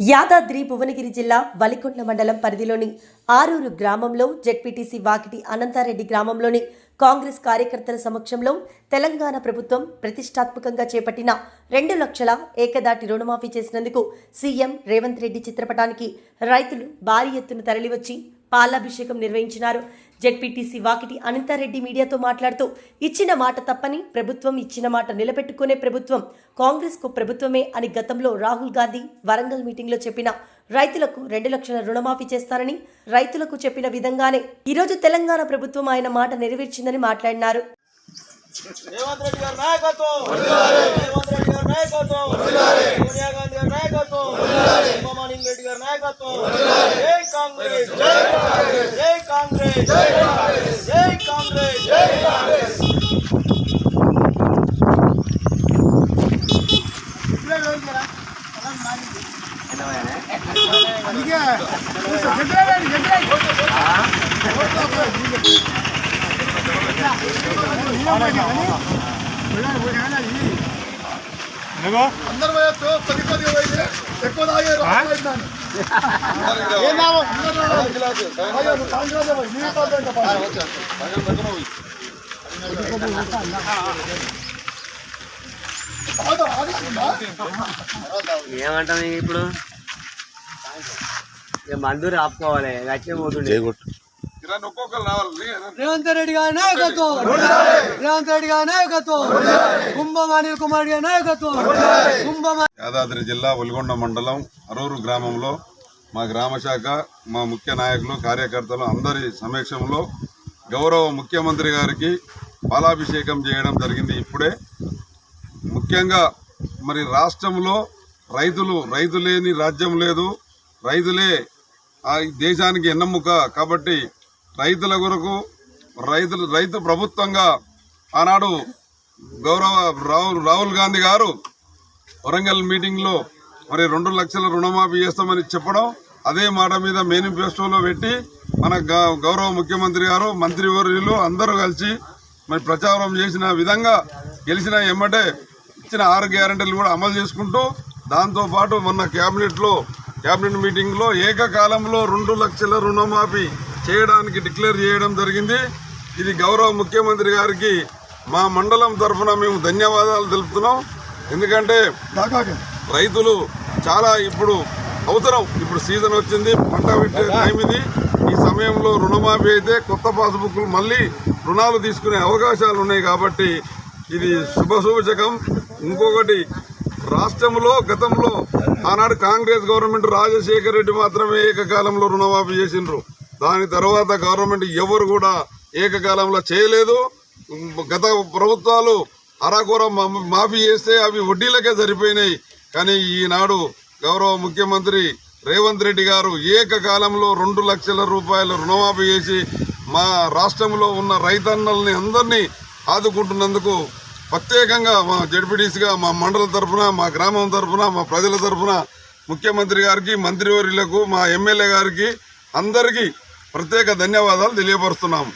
యాదాద్రి భువనగిరి జిల్లా వలికొండ మండలం పరిధిలోని ఆరూరు గ్రామంలో జెడ్పీటీసీ వాకిటి అనంతారెడ్డి గ్రామంలోని కాంగ్రెస్ కార్యకర్తల సమక్షంలో తెలంగాణ ప్రభుత్వం ప్రతిష్టాత్మకంగా చేపట్టిన రెండు లక్షల ఏకదాటి రుణమాఫీ చేసినందుకు సీఎం రేవంత్ రెడ్డి చిత్రపటానికి రైతులు భారీ ఎత్తున తరలివచ్చి పాలాభిషేకం నిర్వహించినారు. జెడ్పీటీసీ వాకిటి అనంతారెడ్డి మీడియాతో మాట్లాడుతూ ఇచ్చిన మాట తప్పని ప్రభుత్వం ఇచ్చిన మాట నిలబెట్టుకునే ప్రభుత్వం కాంగ్రెస్కు ప్రభుత్వమే అని గతంలో రాహుల్ గాంధీ వరంగల్ మీటింగ్లో చెప్పిన రైతులకు రెండు లక్షల రుణమాఫీ చేస్తారని రైతులకు చెప్పిన విధంగానే ఈరోజు తెలంగాణ ప్రభుత్వం ఆయన మాట నెరవేర్చిందని మాట్లాడినారు. రేవంత్ రెడ్డి గారి నాయకత్వం! రేవంత్ రెడ్డి గారి నాయకత్వం! సోనియా గాంధీ గారి నాయకత్వం! రెడ్డి గారి నాయకత్వం! జై కాంగ్రెస్! కాంగ్రెస్ జై కాంగ్రెస్. జై కాంగ్రెస్. జై అందరు పోయొచ్చు పది పది పోయి ఎక్కువ తాగే ఏమంటాం ఇప్పుడు? ఇక మందూరు ఆపుకోవాలి గచ్చే పోతుండే. రేవంత్ రెడ్డి గారి నాయకత్వం. రేవంత్ రెడ్డి గారి నాయకత్వం. కుంభం అనిల్ కుమార్ గారి నాయకత్వం. కుంభం యాదాద్రి జిల్లా ఒలిగొండ మండలం అరూరు గ్రామంలో మా గ్రామ శాఖ మా ముఖ్య నాయకులు కార్యకర్తలు అందరి సమక్షంలో గౌరవ ముఖ్యమంత్రి గారికి పాలాభిషేకం చేయడం జరిగింది ఇప్పుడే. ముఖ్యంగా మరి రాష్ట్రంలో రైతులు రైతు లేని రాజ్యం లేదు. రైతులే ఆ దేశానికి ఎన్నమ్ముక కాబట్టి రైతుల కొరకు రైతులు రైతు ప్రభుత్వంగా ఆనాడు గౌరవ రాహుల్ రాహుల్ గాంధీ గారు వరంగల్ మీటింగ్లో మరి రెండు లక్షల రుణమాఫీ చేస్తామని చెప్పడం అదే మాట మీద మేనిఫెస్టోలో పెట్టి మన గ- గౌరవ ముఖ్యమంత్రి గారు మంత్రివర్యులు అందరూ కలిసి మరి ప్రచారం చేసిన విధంగా గెలిచిన ఎమ్మటే ఇచ్చిన ఆరు గ్యారంటీలు కూడా అమలు చేసుకుంటూ దాంతోపాటు మొన్న క్యాబినెట్లో క్యాబినెట్ మీటింగ్లో ఏకకాలంలో రెండు లక్షల రుణమాఫీ చేయడానికి డిక్లేర్ చేయడం జరిగింది. ఇది గౌరవ ముఖ్యమంత్రి గారికి మా మండలం తరఫున మేము ధన్యవాదాలు తెలుపుతున్నాం. ఎందుకంటే రైతులు చాలా ఇప్పుడు అవసరం. ఇప్పుడు సీజన్ వచ్చింది పంట పెట్టే టైం ఇది. ఈ సమయంలో రుణమాఫీ అయితే కొత్త పాస్బుక్లు మళ్ళీ రుణాలు తీసుకునే అవకాశాలు ఉన్నాయి కాబట్టి ఇది శుభ సూచకం. ఇంకొకటి రాష్ట్రంలో గతంలో ఆనాడు కాంగ్రెస్ గవర్నమెంట్ రాజశేఖర రెడ్డి మాత్రమే ఏకకాలంలో రుణమాఫీ చేసిండ్రు. దాని తర్వాత గవర్నమెంట్ ఎవరు కూడా ఏకకాలంలో చేయలేదు. గత ప్రభుత్వాలు అరాకొర మా- మాఫీ చేస్తే అవి వడ్డీలకే సరిపోయినాయి. కానీ ఈనాడు గౌరవ ముఖ్యమంత్రి రేవంత్ రెడ్డి గారు ఏకకాలంలో రెండు లక్షల రూపాయలు రుణమాఫీ చేసి మా రాష్ట్రంలో ఉన్న రైతన్నల్ని అందరినీ ఆదుకుంటున్నందుకు ప్రత్యేకంగా మా జడ్పీటీసీగా మా మండలం తరఫున మా గ్రామం తరఫున మా ప్రజల తరఫున ముఖ్యమంత్రి గారికి మంత్రివర్యులకు మా ఎమ్మెల్యే గారికి అందరికీ ప్రత్యేక ధన్యవాదాలు తెలియపరుస్తున్నాము.